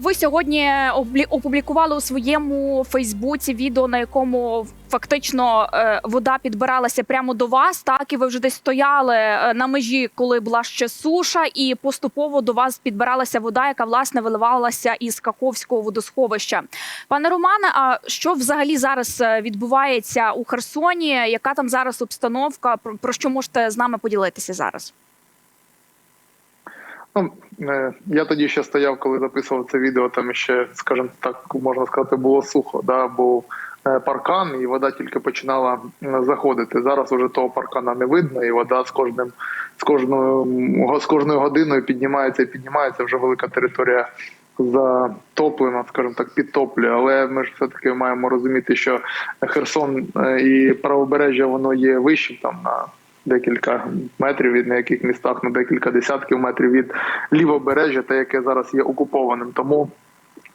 Ви сьогодні опублікували у своєму Фейсбуці відео, на якому фактично е, вода підбиралася прямо до вас. Так і ви вже десь стояли е, на межі, коли була ще суша, і поступово до вас підбиралася вода, яка власне виливалася із Каховського водосховища. Пане Романе, а що взагалі зараз е, відбувається у Херсоні? Яка там зараз обстановка? Про що можете з нами поділитися зараз? Ну, е, я тоді ще стояв, коли записував це відео. Там ще, скажімо так, можна сказати, було сухо. Да? Був е, паркан, і вода тільки починала заходити. Зараз уже того паркана не видно, і вода з кожним з кожною з кожною годиною піднімається і піднімається. Вже велика територія затоплена, скажімо так, підтоплює. Але ми ж все таки маємо розуміти, що Херсон е, і правобережжя воно є вищим там на декілька метрів від на яких містах на декілька десятків метрів від лівобережжя, те, яке зараз є окупованим. Тому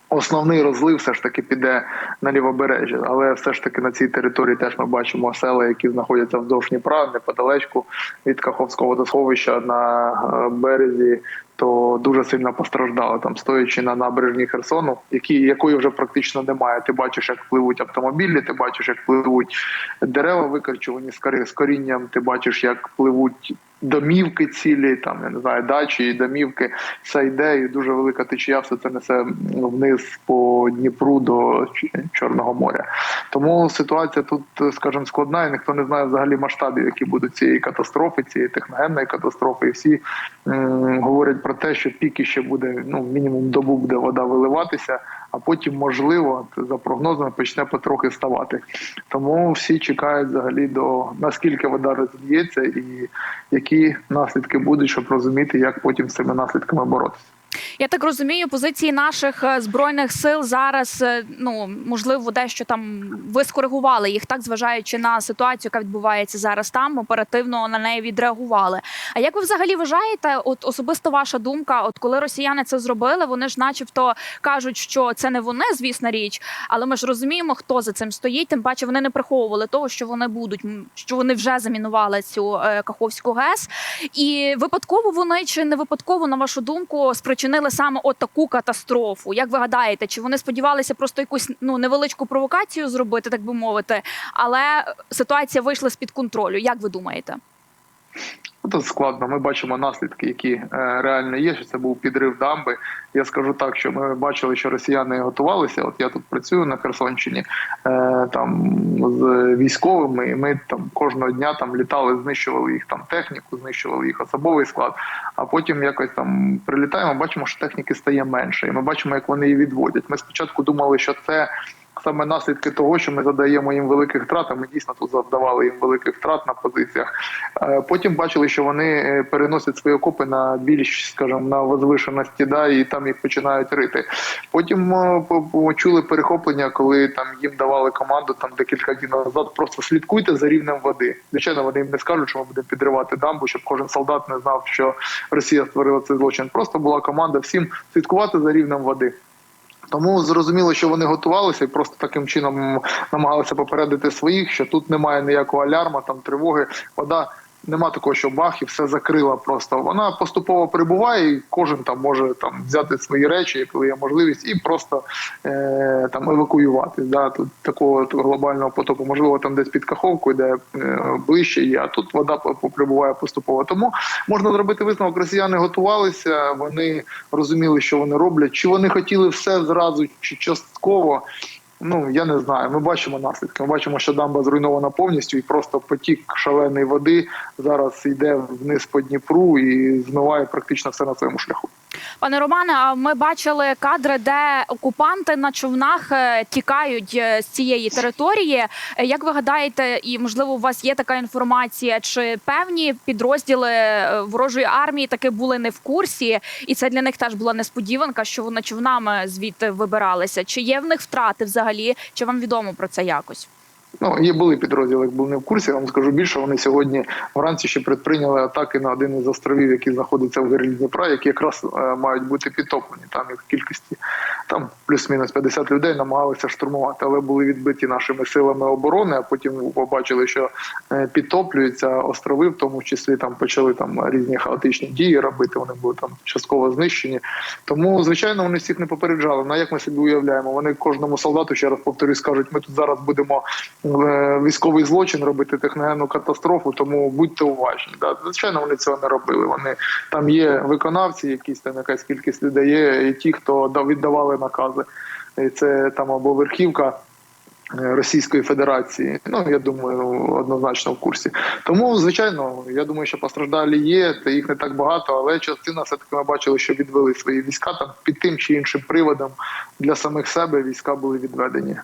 основний розлив все ж таки піде на лівобережжя. Але все ж таки на цій території теж ми бачимо села, які знаходяться вздовж Дніпра, неподалечку від Каховського водосховища на е, березі. То дуже сильно постраждали там, стоячи на набережні Херсону, які якої вже практично немає. Ти бачиш, як пливуть автомобілі, ти бачиш, як пливуть дерева викорчувані з корінням. Ти бачиш, як пливуть домівки цілі, там я не знаю, дачі і домівки. Все йде, і дуже велика течія, все це несе вниз по Дніпру до Чорного моря. Тому ситуація тут, скажімо, складна, і ніхто не знає взагалі масштабів, які будуть цієї катастрофи, цієї техногенної катастрофи. І всі м, говорять про те, що піки ще буде ну мінімум добу буде вода виливатися, а потім, можливо, за прогнозами почне потрохи ставати. Тому всі чекають взагалі до наскільки вода розліється і які наслідки будуть, щоб розуміти, як потім з цими наслідками боротися. Я так розумію, позиції наших е, збройних сил зараз е, ну можливо дещо там ви скоригували їх, так зважаючи на ситуацію, яка відбувається зараз там, оперативно на неї відреагували. А як ви взагалі вважаєте, от особисто ваша думка, от коли росіяни це зробили, вони ж, начебто, кажуть, що це не вони, звісна річ, але ми ж розуміємо, хто за цим стоїть. Тим паче вони не приховували того, що вони будуть, що вони вже замінували цю е, Каховську ГЕС. І випадково вони чи не випадково, на вашу думку, спричинили саме от таку катастрофу. Як ви гадаєте, чи вони сподівалися просто якусь ну невеличку провокацію зробити, так би мовити, але ситуація вийшла з під контролю? Як ви думаєте? Ну, Тут складно. Ми бачимо наслідки, які е, реально є. Що це був підрив дамби. Я скажу так, що ми бачили, що росіяни готувалися. От я тут працюю на Херсонщині е, там з військовими, і ми там кожного дня там літали, знищували їх там техніку, знищували їх особовий склад. А потім якось там прилітаємо, бачимо, що техніки стає менше, і ми бачимо, як вони її відводять. Ми спочатку думали, що це. Саме наслідки того, що ми задаємо їм великих втрат, а ми дійсно тут завдавали їм великих втрат на позиціях. Е, Потім бачили, що вони е, переносять свої окопи на більш, скажімо, на возвишеності, да, і там їх починають рити. Потім е, почули перехоплення, коли там їм давали команду там декілька днів назад. Просто слідкуйте за рівнем води. Звичайно, вони їм не скажуть, що ми будемо підривати дамбу, щоб кожен солдат не знав, що Росія створила цей злочин. Просто була команда всім слідкувати за рівнем води. Тому зрозуміло, що вони готувалися і просто таким чином намагалися попередити своїх, що тут немає ніякого алярма, там тривоги, вода. Нема такого, що бах і все закрила. Просто вона поступово прибуває, і кожен там може там взяти свої речі, коли є можливість, і просто е, там евакуювати. Да, тут такого глобального потоку, можливо, там десь під каховку, де е, ближче є, а тут вода прибуває поступово. Тому можна зробити висновок. Росіяни готувалися, вони розуміли, що вони роблять. Чи вони хотіли все зразу, чи частково. Ну я не знаю. Ми бачимо наслідки. Ми бачимо, що дамба зруйнована повністю, і просто потік шаленої води зараз йде вниз по Дніпру і змиває практично все на своєму шляху. Пане Романе, а ми бачили кадри, де окупанти на човнах е, тікають е, з цієї території. Е, Як ви гадаєте, і можливо у вас є така інформація, чи певні підрозділи ворожої армії таки були не в курсі, і це для них теж була несподіванка, що вони човнами звідти вибиралися? Чи є в них втрати взагалі? Чи вам відомо про це якось? Ну є були підрозділи, як були не в курсі. Я вам скажу більше. Вони сьогодні вранці ще предприйняли атаки на один із островів, який знаходиться в гирлі Дніпра, які якраз е, мають бути підтоплені. Там їх в кількості там плюс-мінус 50 людей намагалися штурмувати, але були відбиті нашими силами оборони. А потім побачили, що е, підтоплюються острови, в тому числі там почали там різні хаотичні дії робити. Вони були там частково знищені. Тому звичайно вони всіх не попереджали. Ну а як ми собі уявляємо? Вони кожному солдату ще раз повторюю, скажуть, ми тут зараз будемо військовий злочин робити техногенну катастрофу, тому будьте уважні. Да, звичайно, вони цього не робили. Вони там є виконавці, якісь там якась кількість людей є, і ті, хто да- віддавали накази. І це там або верхівка. е, Російської Федерації, ну я думаю, однозначно в курсі. Тому, звичайно, я думаю, що постраждалі є, та їх не так багато, але частина все таки ми бачили, що відвели свої війська там під тим чи іншим приводом для самих себе війська були відведені.